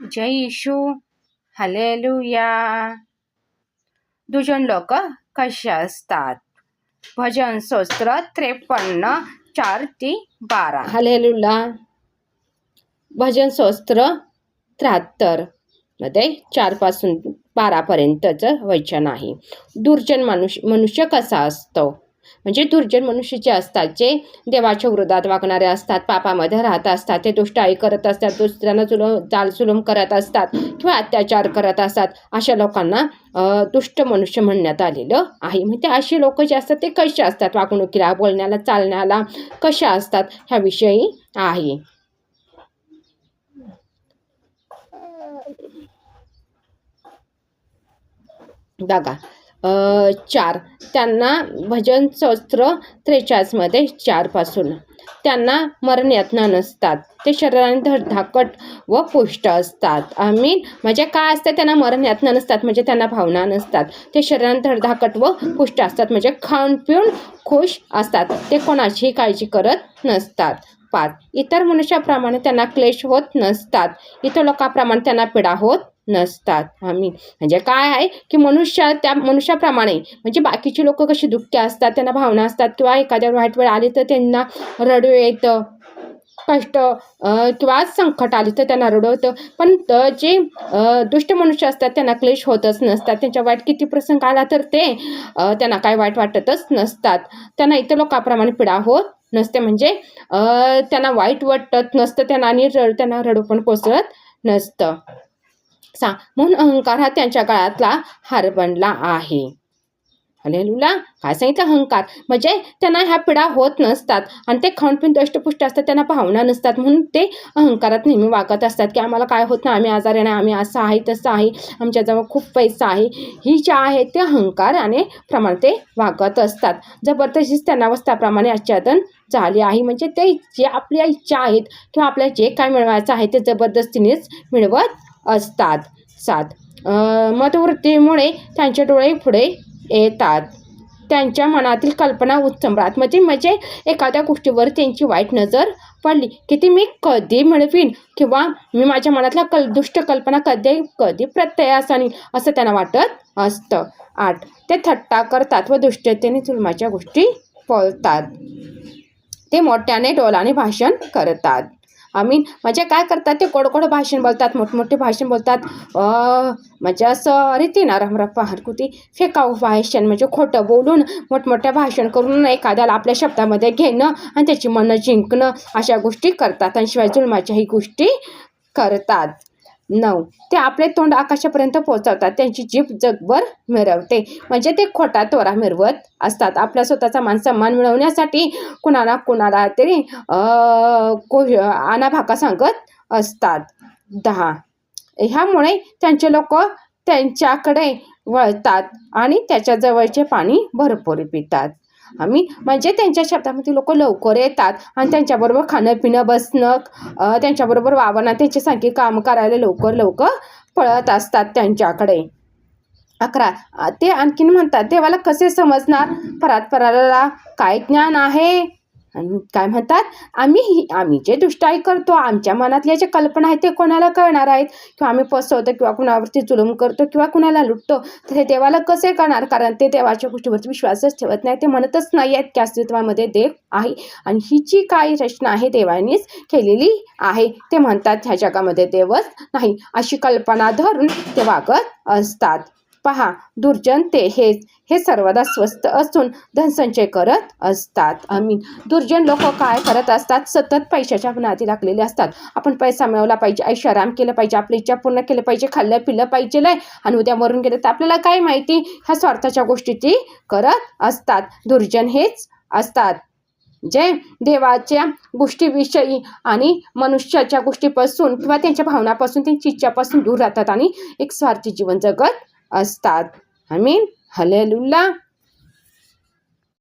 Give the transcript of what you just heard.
जय येशू hallelujah. दुजन लोक कसे असतात? भजन स्तोत्र त्रेपन्न चार ते बारा. हलेलुला भजन स्तोत्र त्र्याहत्तरमध्ये चारपासून बारापर्यंतचं वचन आहे. दुर्जन मनुष्य मनुष्य कसा असतो? म्हणजे दुर्जन मनुष्य जे असतात जे देवाच्या विरोधात वागणारे असतात पापामध्ये राहत असतात ते दुष्टाई करत असतात दुसऱ्यांना जुलम जालजुलम करत असतात किंवा अत्याचार करत असतात अशा लोकांना दुष्ट मनुष्य म्हणण्यात आलेलं आहे. म्हणजे अशी लोक जे असतात ते कसे असतात वागणुकीला बोलण्याला चालण्याला कशा असतात ह्याविषयी आहे? बघा चार. त्यांना भजन शस्त्र त्रेचाळीसमध्ये चारपासून. त्यांना मरणयातना नसतात. ते शरीराने धडधाकट व पुष्ट असतात. आम्ही म्हणजे काय असतं? त्यांना मरणयत्न नसतात म्हणजे त्यांना भावना नसतात. ते शरीराने धडधाकट व पुष्ट असतात म्हणजे खाऊन पिऊन खुश असतात. ते कोणाचीही काळजी करत नसतात. पाच. इतर मनुष्याप्रमाणे त्यांना क्लेश होत नसतात. इतर लोकांप्रमाणे त्यांना पीडा होत नसतात. आम्ही. म्हणजे काय आहे की मनुष्य त्या मनुष्याप्रमाणे. म्हणजे बाकीची लोक कशी दुःखी असतात त्यांना भावना असतात किंवा एखाद्या वाईट वेळ आली तर त्यांना रडू येतं कष्ट किंवा संकट आले तर त्यांना रडवतं. पण जे दुष्ट मनुष्य असतात त्यांना क्लेश होतच नसतात. त्यांच्या वाईट किती प्रसंग आला तर ते त्यांना काय वाईट वाटतच नसतात. त्यांना इतर लोकांप्रमाणे पिडा होत नसते. म्हणजे त्यांना वाईट वाटत नसतं. त्यांना आणि रड त्यांना रडू पण कोसळत नसतं. सांग म्हणून अहंकार हा त्यांच्या काळातला हार बनला आहे. हलेलुला काय सांगितलं? अहंकार. म्हणजे त्यांना ह्या पिढा होत नसतात. आणि ते खाऊन पिऊन दष्टपुष्ट असतात. त्यांना भावना नसतात. म्हणून ते अहंकारात नेहमी वागत असतात की आम्हाला काय होत नाही? आम्ही आजारी नाही. आम्ही असं आहे तसं आहे. आमच्याजवळ खूप पैसा आहे. ही ज्या आहे ते अहंकार आणि प्रमाण ते वागत असतात. जबरदस्तीच त्यांना अवस्थाप्रमाणे आच्छादन झाले आहे. म्हणजे ते जे आपल्या इच्छा आहेत किंवा आपल्याला जे काय मिळवायचं आहे ते जबरदस्तीनेच मिळवत असतात. सात. मतवृत्तीमुळे त्यांचे डोळे पुढे येतात. त्यांच्या मनातील कल्पना उत्सम्राट म्हणजे म्हणजे एखाद्या गोष्टीवर त्यांची वाईट नजर पडली की ती मी कधी मिळवीन किंवा मी माझ्या मनातल्या कल दुष्ट कल्पना कधी कधी प्रत्ययास आणीन असं त्यांना वाटत असतं. आठ. ते थट्टा करतात व दुष्टतेने जुलमाच्या गोष्टी बोलतात. ते मोठ्याने डोलाने भाषण करतात. आम्ही म्हणजे काय करतात ते कोडकोड भाषण बोलतात मोठमोठे भाषण बोलतात. म्हणजे असं रीतीना रमरप्पा हरकुती फेकाऊ भाषण म्हणजे खोटं बोलून मोठमोठ्या भाषण करून एखाद्याला आपल्या शब्दामध्ये घेणं आणि त्याची मनं जिंकणं अशा गोष्टी करतात. आणि शिवाय जुलमाच्याही गोष्टी करतात. नऊ. ते आपले तोंड आकाशापर्यंत पोहोचवतात. त्यांची जीभ जगभर मिरवते. म्हणजे ते खोटा तोरा मिरवत असतात. आपला स्वतःचा मान सन्मान मिळवण्यासाठी कुणाला कुणाला तरी अं, को सांगत असतात. दहा. ह्यामुळे त्यांचे लोक त्यांच्याकडे वळतात आणि त्याच्या जवळचे पाणी भरपूर पितात. आम्ही म्हणजे त्यांच्या शब्दामध्ये लोक लवकर येतात आणि त्यांच्याबरोबर खाणं पिणं बसणं त्यांच्याबरोबर वावरणं त्यांच्यासारखी कामं करायला लवकर लवकर पळत असतात त्यांच्याकडे. अकरा ते आणखीन म्हणतात देवाला कसे समजणार? परात पराला काय ज्ञान आहे? काय म्हणतात? आम्ही ही- आम्ही जे दुष्टाई करतो आमच्या मनातल्या ज्या कल्पना आहेत ते कोणाला कळणार आहेत? किंवा आम्ही फसवतो किंवा कुणावरती जुलूम करतो किंवा कुणाला लुटतो तर हे देवाला कसे कळणार? कारण ते देवाच्या गोष्टीवरती विश्वासच ठेवत नाही ते म्हणतच नाही आहेत की अस्तित्वामध्ये देव आहे. आणि ही जी काही रचना आहे देवानीच केलेली आहे ते म्हणतात ह्या जगामध्ये देवच नाही. अशी कल्पना धरून ते वागत असतात. पहा दुर्जन ते हे हे सर्वदा स्वस्त असून धनसंचय करत असतात. आम्ही दुर्जन लोक काय करत असतात? सतत पैशाच्या नादी लागलेले असतात. आपण पैसा मिळवला पाहिजे ऐशाराम केलं पाहिजे आपली इच्छा पूर्ण केलं पाहिजे खाल्लं पिलं पाहिजे लय. आणि उद्या मरून गेलं तर आपल्याला काय माहिती? ह्या स्वार्थाच्या गोष्टी ती करत असतात. दुर्जन हेच असतात. जे देवाच्या गोष्टीविषयी आणि मनुष्याच्या गोष्टीपासून किंवा त्यांच्या भावनापासून त्यांची इच्छापासून दूर राहतात आणि एक स्वार्थी जीवन जगत असतात आम्ही हलेलुल्ला